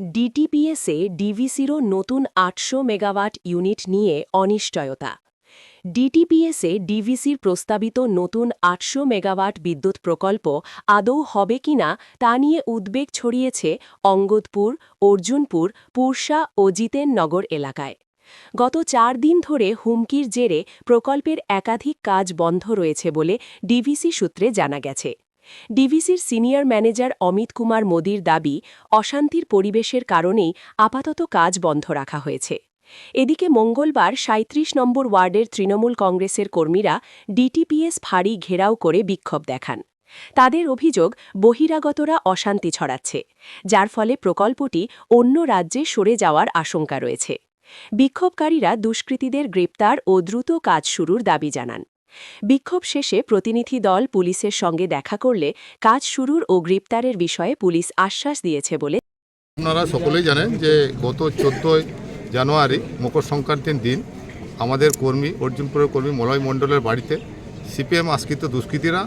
ডিটিপিএসে ডিভিসিরও নতুন আটশো megawatt unit নিয়ে অনিশ্চয়তা। ডিটিপিএসে ডিভিসির প্রস্তাবিত নতুন আটশো মেগাওয়াট বিদ্যুৎ প্রকল্প আদৌ হবে কিনা তা নিয়ে উদ্বেগ ছড়িয়েছে অঙ্গদপুর, অর্জুনপুর, পুরসা ও জিতেননগর এলাকায়। গত চার দিন ধরে হুমকির জেরে প্রকল্পের একাধিক কাজ বন্ধ রয়েছে বলে ডিভিসি সূত্রে জানা গেছে। ডিভিসির সিনিয়র ম্যানেজার অমিত কুমার মোদির দাবি, অশান্তির পরিবেশের কারণেই আপাতত কাজ বন্ধ রাখা হয়েছে। এদিকে মঙ্গলবার সাঁত্রিশ নম্বর ওয়ার্ডের তৃণমূল কংগ্রেসের কর্মীরা ডিটিপিএস ফাঁড়ি ঘেরাও করে বিক্ষোভ দেখান। তাদের অভিযোগ, বহিরাগতরা অশান্তি ছড়াচ্ছে, যার ফলে প্রকল্পটি অন্য রাজ্যে সরে যাওয়ার আশঙ্কা রয়েছে। বিক্ষোভকারীরা দুষ্কৃতীদের গ্রেপ্তার ও দ্রুত কাজ শুরুর দাবি জানান। বিক্ষোভ শেষে প্রতিনিধি দল পুলিশের সঙ্গে দেখা করলে কাজ শুরুর ও গ্রেপ্তারের বিষয়ে পুলিশ আশ্বাস দিয়েছে বলে আপনারা সকলেই জানেন যে গত চোদ্দোই জানুয়ারি মকর সংক্রান্তির দিন আমাদের কর্মী, অর্জুনপুরের কর্মী মলয় মণ্ডলের বাড়িতে সিপিএম আশ্রিত দুষ্কৃতীরা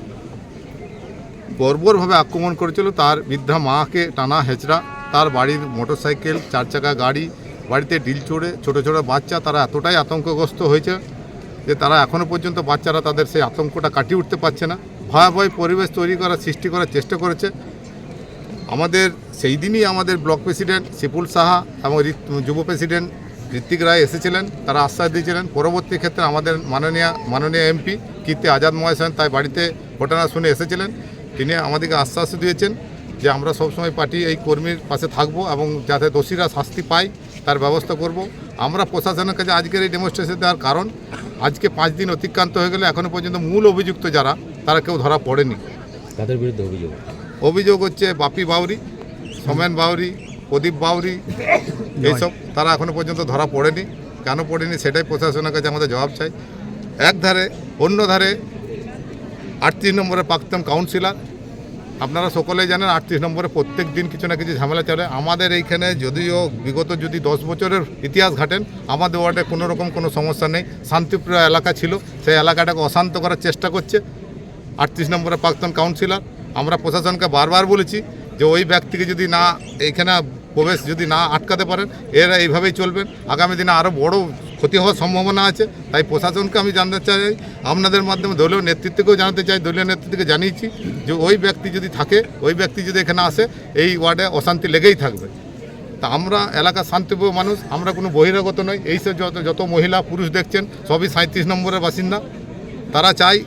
বর্বরভাবে আক্রমণ করেছিল। তার বৃদ্ধা মাকে টানা হেঁচড়া, তার বাড়ির মোটরসাইকেল, চার চাকা গাড়ি, বাড়িতে ডিল চড়ে ছোটো ছোটো বাচ্চা, তারা এতটাই আতঙ্কগ্রস্ত হয়েছে যে তারা এখনও পর্যন্ত বাচ্চারা তাদের সেই আতঙ্কটা কাটিয়ে উঠতে পারছে না। ভয়াবহ পরিবেশ তৈরি করার, সৃষ্টি করার চেষ্টা করেছে। আমাদের সেই দিনই আমাদের ব্লক প্রেসিডেন্ট শিপুল সাহা এবং যুব প্রেসিডেন্ট ঋত্বিক রায় এসেছিলেন। তারা আশ্বাস দিয়েছিলেন, পরবর্তী ক্ষেত্রে আমাদের মাননীয় মাননীয় এমপি কীর্তি আজাদ মহাশয় তাই বাড়িতে ঘটনা শুনে এসেছিলেন। তিনি আমাদেরকে আশ্বাস দিয়েছেন যে আমরা সবসময় পার্টি এই কর্মীর পাশে থাকব এবং যাতে দোষীরা শাস্তি পায় তার ব্যবস্থা করব। আমরা প্রশাসনের কাছে আজকের এই ডেমনস্ট্রেশন দেওয়ার কারণ আজকে পাঁচ দিন অতিক্রান্ত হয়ে গেলে এখনও পর্যন্ত মূল অভিযুক্ত যারা তারা কেউ ধরা পড়েনি। তাদের বিরুদ্ধে অভিযোগ? অভিযোগ হচ্ছে বাপি বাউরি সোমেন বাউরি প্রদীপ বাউরি এইসব তারা এখনও পর্যন্ত ধরা পড়েনি। কেন পড়েনি সেটাই প্রশাসনের কাছে আমাদের জবাব চাই। এক ধারে অন্য ধারে আটত্রিশ নম্বরে প্রাক্তন কাউন্সিলর আপনারা সকলেই জানেন আটত্রিশ নম্বরে প্রত্যেক দিন কিছু না কিছু ঝামেলা চলে। আমাদের এইখানে যদিও বিগত যদি দশ বছরের ইতিহাস ঘাটেন, আমাদের ওয়ার্ডে কোনো রকম কোনো সমস্যা নেই। শান্তিপ্রিয় এলাকা ছিল, সেই এলাকাটাকে অশান্ত করার চেষ্টা করছে। আটত্রিশ নম্বরে প্রাক্তন কাউন্সিলর, আমরা প্রশাসনকে বারবার বলেছি যে ওই ব্যক্তিকে যদি না, এইখানে প্রবেশ যদি না আটকাতে পারেন, এরা এইভাবেই চলবেন। আগামী দিনে আরও বড় ক্ষতি হওয়ার সম্ভাবনা আছে, তাই প্রশাসনকে আমি জানতে চাই, আপনাদের মাধ্যমে দলীয় নেতৃত্বকেও জানাতে চাই, দলীয় নেতৃত্বকে জানিয়েছি যে ওই ব্যক্তি যদি থাকে, ওই ব্যক্তি যদি এখানে আসে, এই ওয়ার্ডে অশান্তি লেগেই থাকবে। তা আমরা এলাকার শান্তিপ্রিয় মানুষ, আমরা কোনো বহিরাগত নই এইসব যত যত মহিলা, পুরুষ দেখছেন, সবই সাঁত্রিশ নম্বরের বাসিন্দা। তারা চাই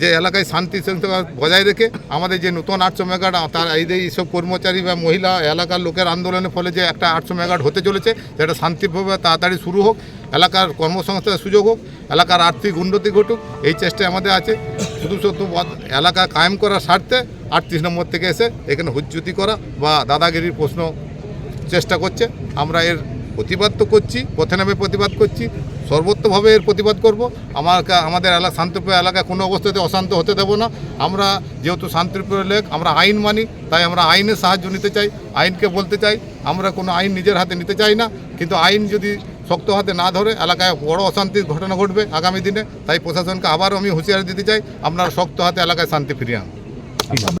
যে এলাকায় শান্তি শৃঙ্খলা বজায় রেখে আমাদের যে নতুন আটশো মেগাট তার এই এইসব কর্মচারী বা মহিলা, এলাকার লোকের আন্দোলনের ফলে যে একটা আটশো মেগাট হতে চলেছে, সেটা শান্তিভাবে তাড়াতাড়ি শুরু হোক, এলাকার কর্মসংস্থানের সুযোগ হোক, এলাকার আর্থিক উন্নতি ঘটুক, এই চেষ্টা আমাদের আছে। শুধু শুধু এলাকা কায়েম করার স্বার্থে আটত্রিশ নম্বর থেকে এসে এখানে হুজ্জুতি করা বা দাদাগিরির প্রশ্ন চেষ্টা করছে। আমরা এর প্রতিবাদ তো করছি, পথে নামে প্রতিবাদ করছি। সর্বত্রভাবে এর প্রতিবাদ করব। আমার আমাদের এলাকা শান্তিপ্রিয় এলাকায় কোনো অবস্থাতে অশান্ত হতে দেবো না। আমরা যেহেতু শান্তিপ্রিয় লেখ আমরা আইন মানি, তাই আমরা আইনের সাহায্য নিতে চাই, আইনকে বলতে চাই। আমরা কোনো আইন নিজের হাতে নিতে চাই না, কিন্তু আইন যদি শক্ত হাতে না ধরে এলাকায় বড় অশান্তির ঘটনা ঘটবে আগামী দিনে, তাই প্রশাসনকে আবারও আমি হুঁশিয়ারি দিতে চাই, আপনারা শক্ত হাতে এলাকায় শান্তি ফিরিয়ে আনুন।